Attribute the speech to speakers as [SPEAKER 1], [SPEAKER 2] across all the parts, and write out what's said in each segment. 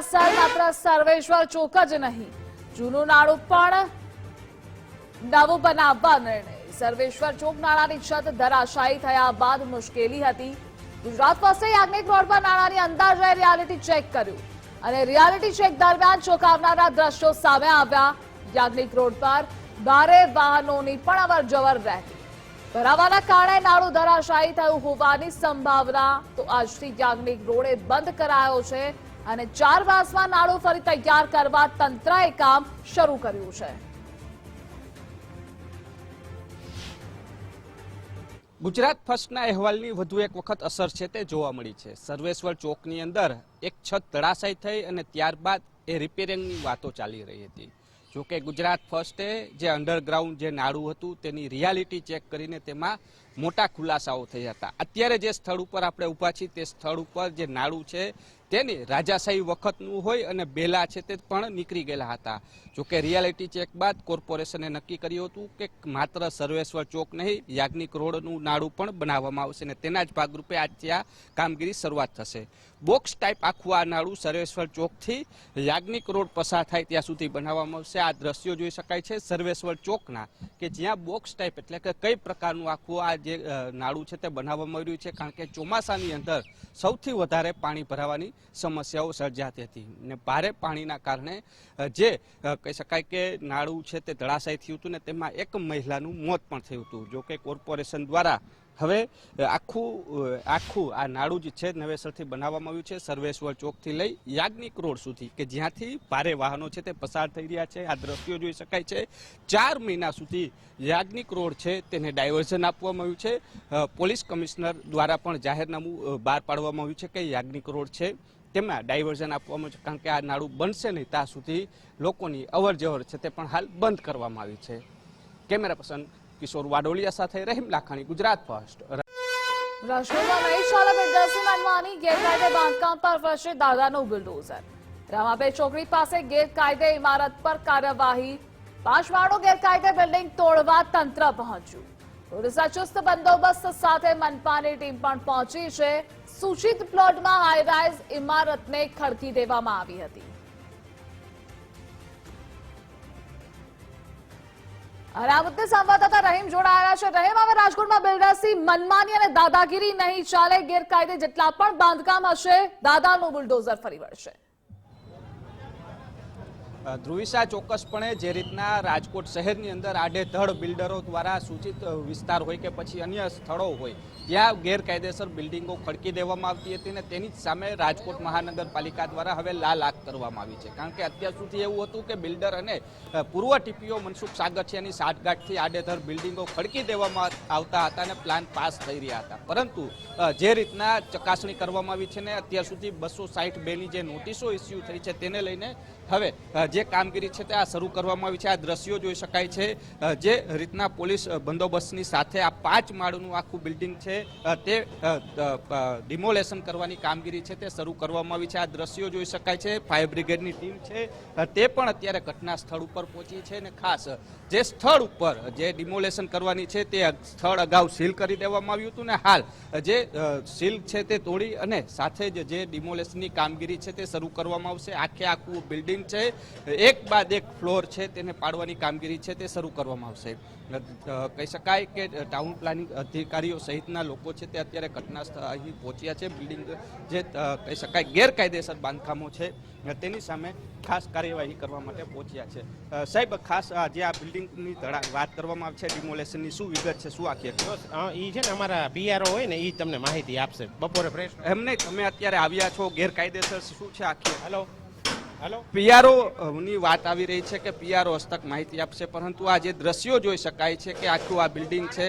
[SPEAKER 1] અસર માત્ર સર્વેશ્વર ચોક જ નહીં. જૂનું નાણું પણ નવું બનાવવા નિર્ણય. સર્વેશ્વર ચોક નાણાની છત ધરાશાયી થયા બાદ મુશ્કેલી હતી. ગુજરાત પાસે યાજ્ઞિક રોડ પર નાણાની અંદાજે રિયાલિટી ચેક કર્યું. અને રિયાલિટી ચેક દરમિયાન ચોંકાવનારા દ્રશ્યો સામે આવ્યા. યાજ્ઞિક રોડ પર ભારે વાહનોની પણ અવર જવર રહેતી ભરાવાના કારણે નાળું ધરાશાયી થયું હોવાની સંભાવના. તો આજથી યાજ્ઞિક રોડે બંધ કરાયો છે. અને ચાર માસમાં નાળું ફરી તૈયાર કરવા તંત્રએ કામ શરૂ કર્યું છે.
[SPEAKER 2] ગુજરાત ફર્સ્ટના અહેવાલની વધુ એક વખત અસર છે તે જોવા મળી છે. સર્વેશ્વર ચોકની અંદર એક છત ધડાશાયી થઈ અને ત્યારબાદ એ રિપેરિંગની વાતો ચાલી રહી હતી. જોકે ગુજરાત ફર્સ્ટે જે અંડરગ્રાઉન્ડ જે નાળું હતું તેની રિયાલિટી ચેક કરીને તેમાં મોટા ખુલાસાઓ થયા હતા. અત્યારે જે સ્થળ ઉપર આપણે ઊભા છીએ તે સ્થળ ઉપર જે નાળું છે તેની રાજાશાહી વખતનું હોય અને બેલા છે તે પણ નીકળી ગયેલા હતા. જોકે રિયાલિટી ચેક બાદ કોર્પોરેશને નક્કી કર્યું હતું કે માત્ર સર્વેશ્વર ચોક નહીં, યાજ્ઞિક રોડનું નાડું પણ બનાવવામાં આવશે અને તેના જ ભાગરૂપે આજથી આ કામગીરી શરૂઆત થશે. બોક્સ ટાઈપ આખું આ નાળું સર્વેશ્વર ચોકથી યાજ્ઞિક રોડ પસાર થાય ત્યાં સુધી બનાવવામાં આવશે. આ દ્રશ્યો જોઈ શકાય છે સર્વેશ્વર ચોકના કે જ્યાં બોક્સ ટાઈપ એટલે કે કઈ પ્રકારનું આખું આ જે નાડું છે તે બનાવવામાં આવ્યું છે. કારણ કે ચોમાસાની અંદર સૌથી વધારે પાણી ભરાવાની સમસ્યાઓ સર્જાતી હતી. ને ભારે પાણીના કારણે જે કહી શકાય કે નાળું છે તે ધડાશાયી થયું હતું ને તેમાં એક મહિલાનું મોત પણ થયું હતું. જોકે કોર્પોરેશન દ્વારા હવે આખું આખું આ નાળું જે છે નવેસરથી બનાવવામાં આવ્યું છે, સર્વેશ્વર ચોકથી લઈ યાજ્ઞિક રોડ સુધી, કે જ્યાંથી ભારે વાહનો છે તે પસાર થઈ રહ્યા છે, આ દ્રશ્યો જોઈ શકાય છે. ચાર મહિના સુધી યાજ્ઞિક રોડ છે તેને ડાયવર્ઝન આપવામાં આવ્યું છે. પોલીસ કમિશનર દ્વારા પણ જાહેરનામું બહાર પાડવામાં આવ્યું છે કે યાજ્ઞિક રોડ છે તેમાં ડાયવર્ઝન આપવામાં છે, કારણ કે આ નાળું બનશે નહીં ત્યાં સુધી લોકોની અવર છે તે પણ હાલ બંધ કરવામાં આવી છે. કેમેરા પર્સન કિશોર વાડોલિયા સાથે રહીમ લાખાણી, ગુજરાત ફર્સ્ટ.
[SPEAKER 1] પર કાર્યવાહી. પાંચ ગેરકાયદે બિલ્ડિંગ તોડવા તંત્ર પહોંચ્યું. ચુસ્ત બંદોબસ્ત સાથે મનપાની ટીમ પણ પહોંચી છે. સૂચિત પ્લોટમાં હાઈરાઇઝ ઇમારતને ખડકી દેવામાં આવી હતી. અને આ મુદ્દે સંવાદદાતા રહીમ જોડાયા છે. રહીમ, હવે રાજકોટમાં બિલ્ડર્સની મનમાની અને દાદાગીરી નહીં ચાલે. ગેરકાયદે જેટલા પણ બાંધકામ હશે, દાદાનું બુલડોઝર ફરી વળશે.
[SPEAKER 2] ધ્રુવિશા ચોક્કસપણે જે રીતના રાજકોટ શહેરની અંદર આડેધડ બિલ્ડરો દ્વારા સૂચિત વિસ્તાર હોય કે પછી અન્ય સ્થળો હોય, ત્યાં ગેરકાયદેસર બિલ્ડિંગો ખડકી દેવામાં આવતી હતી ને તેની જ સામે રાજકોટ મહાનગરપાલિકા દ્વારા હવે લાલ આંખ કરવામાં આવી છે. કારણ કે અત્યાર સુધી એવું હતું કે બિલ્ડર અને પૂર્વ ટીપીઓ મનસુખ સાગઠિયાની સાઠગાંઠથી આડેધડ બિલ્ડિંગો ખડકી દેવામાં આવતા હતા અને પ્લાન પાસ થઈ રહ્યા હતા. પરંતુ જે રીતના ચકાસણી કરવામાં આવી છે ને અત્યાર સુધી બસો સાઠ બેની જે નોટિસો ઇસ્યુ થઈ છે તેને લઈને હવે જે કામગીરી છે તે આ શરૂ કરવામાં આવી છે. આ દ્રશ્યો જોઈ શકાય છે જે રીતના પોલીસ બંદોબસ્તની સાથે આ પાંચ માળનું આખું બિલ્ડિંગ છે તે ડિમોલેશન કરવાની કામગીરી છે તે શરૂ કરવામાં આવી છે. આ દ્રશ્યો જોઈ શકાય છે. ફાયર બ્રિગેડની ટીમ છે તે પણ અત્યારે ઘટના સ્થળ ઉપર પહોંચી છે અને ખાસ જે સ્થળ ઉપર જે ડિમોલેશન કરવાની છે તે સ્થળ અગાઉ સીલ કરી દેવામાં આવ્યું હતું ને હાલ જે સીલ છે તે તોડી અને સાથે જ જે ડિમોલેશનની કામગીરી છે તે શરૂ કરવામાં આવશે. આખે આખું બિલ્ડિંગ છે એક બાદ એક ફ્લોર છે તેને પાડવાની કામગીરી છે તે શરૂ કરવામાં આવશે. કહી શકાય કે ટાઉન પ્લાનિંગ અધિકારીઓ સહિતના લોકો છે તે અત્યારે ઘટના સ્થળ અહીં પહોંચ્યા છે. બિલ્ડિંગ જે કહી શકાય ગેરકાયદેસર બાંધકામો છે તેની સામે ખાસ કાર્યવાહી કરવા માટે પહોંચ્યા છે. સાહેબ ખાસ જે આ બિલ્ડિંગની વાત કરવામાં આવી છે ડિમોલેશનની શું વિગત છે શું આખી
[SPEAKER 3] એ છે ને અમારા બીઆરઓ હોય ને એ તમને માહિતી આપશે. બપોરે ફ્રેશ
[SPEAKER 2] એમ નહીં તમે અત્યારે આવ્યા છો ગેરકાયદેસર શું છે આખી?
[SPEAKER 3] હલો.
[SPEAKER 2] પીઆરઓ ની વાત આવી રહી છે કે પીઆરઓ હસ્તક માહિતી આપશે, પરંતુ આ જે દ્રશ્યો જોઈ શકાય છે કે આખું આ બિલ્ડિંગ છે,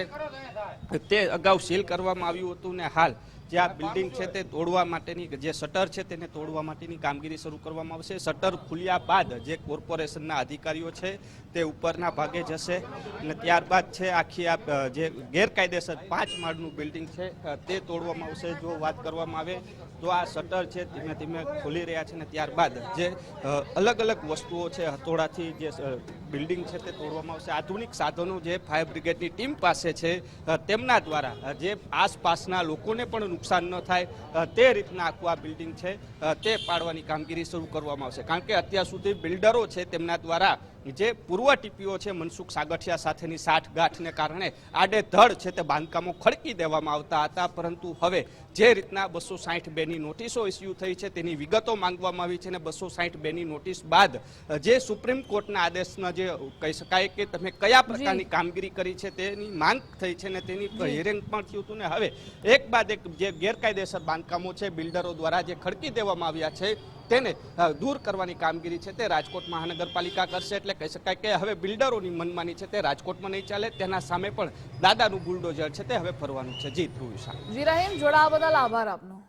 [SPEAKER 2] તે અગાઉ સીલ કરવામાં આવ્યું હતું ને હાલ જે આ બિલ્ડિંગ છે તે તોડવા માટેની, જે શટર છે તેને તોડવા માટેની કામગીરી શરૂ કરવામાં આવશે. શટર ખુલ્યા બાદ જે કોર્પોરેશનના અધિકારીઓ છે તે ઉપરના ભાગે જશે અને ત્યારબાદ છે આખી આ જે ગેરકાયદેસર પાંચ માળનું બિલ્ડિંગ છે તે તોડવામાં આવશે. જો વાત કરવામાં આવે તો આ શટર છે ધીમે ધીમે ખોલી રહ્યા છે ને ત્યારબાદ જે અલગ અલગ વસ્તુઓ છે હથોડાથી જે બિલ્ડિંગ છે તે તોડવામાં આવશે. આધુનિક સાધનો જે ફાયર બ્રિગેડની ટીમ પાસે છે તેમના દ્વારા જે આસપાસના લોકોને પણ નુકસાન ન થાય. તે રીતના આખું આ બિલ્ડિંગ છે. તે પાડવાની કામગીરી શરૂ કરવામાં આવશે. કારણ કે અત્યાર સુધી બિલ્ડરો છે તેમના દ્વારા જે પૂર્વ ટીપીઓ છે મનસુખ સાગઠિયા સાથેની સાઠગાંઠને કારણે આડેધડ છે તે બાંધકામો ખડકી દેવામાં આવતા હતા. પરંતુ હવે જે રીતના બસો સાઠ બેની નોટિસો ઇસ્યુ થઈ છે તેની વિગતો માંગવામાં આવી છે અને બસો સાઠ બેની નોટિસ બાદ જે સુપ્રીમ કોર્ટના આદેશના જે કહી શકાય કે તમે કયા પ્રકારની કામગીરી કરી છે તેની માંગ થઈ છે ને તેની હિયરિંગ પણ થયું હતું ને હવે એક બાદ એક જે ગેરકાયદેસર બાંધકામો છે, બિલ્ડરો દ્વારા જે ખડકી દેવામાં આવ્યા છે, તેને દૂર કરવાની કામગીરી છે તે રાજકોટ મહાનગરપાલિકા કરશે. એટલે કહી શકાય કે હવે બિલ્ડરોની મનમાની છે તે રાજકોટમાં નહીં ચાલે, તેના સામે પણ દાદાનું બુલડોઝર છે તે હવે ફરવાનું છે. જી ધ્રુવ શાહ
[SPEAKER 1] જી રહીમ જોડાવા બદલ આભાર આપનો.